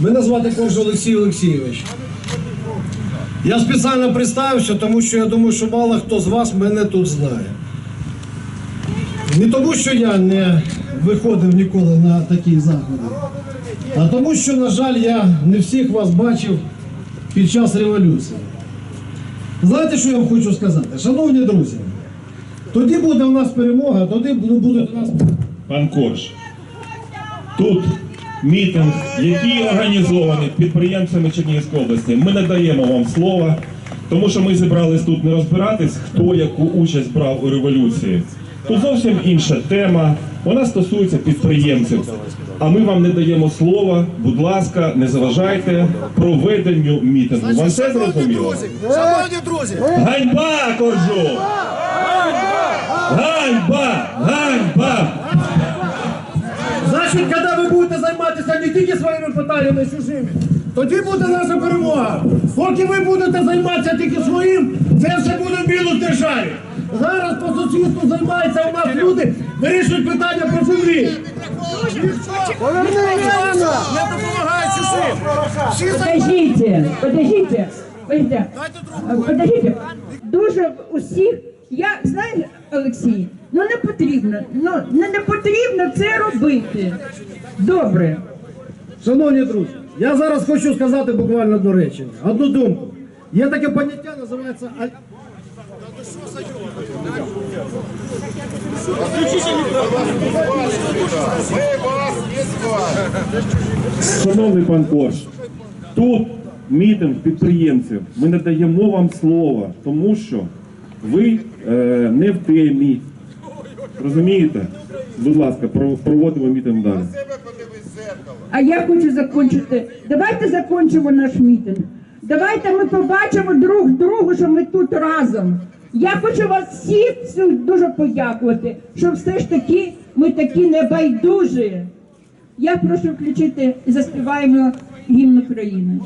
Мене звати Корж Олексій Олексійович. Я спеціально представився, тому що я думаю, що мало хто з вас мене тут знає. Не тому, що я не виходив ніколи на такі заходи, а тому, що, на жаль, я не всіх вас бачив під час революції. Знаєте, що я вам хочу сказати? Шановні друзі, тоді буде у нас перемога, тоді будуть у нас Пан Корж, тут мітинг, який організований підприємцями Чернігівської області. Ми не даємо вам слова, тому що ми зібрались тут не розбиратись, хто яку участь брав у революції. Тут зовсім інша тема. Вона стосується підприємців. А ми вам не даємо слова. Будь ласка, не заважайте проведенню мітингу. Вам все зрозуміло? Шановні друзі, Ганьба, Коржу! Ганьба! Ганьба! Значить, коли ви будете займатися не тільки своїми питаннями, а чужими, тоді буде наша перемога. Поки ви будете займатися тільки своїм, це все буде в білу державі. Зараз по сусідству займаються у нас люди, вирішують питання про землі. не допомагає чужим. Всі Подождите, подождите, подождите, подождите. Дуже усіх, я знаєш, Олексій, ну не потрібно, ну не, не потрібно це робити. Добре. Шановні друзі, я зараз хочу сказати буквально одну речення, одну думку. Є таке поняття, називається аль- Шановний пан Корж, тут мітинг підприємців. Ми не даємо вам слова, тому що ви е, не в темі. Розумієте? Будь ласка, проводимо мітинг далі. А я хочу закінчити. Давайте закінчимо наш мітинг. Давайте ми побачимо друг другу, що ми тут разом. Я хочу вас всіх дуже подякувати, що все ж таки ми такі небайдужі. Я прошу включити і заспіваємо гімн України.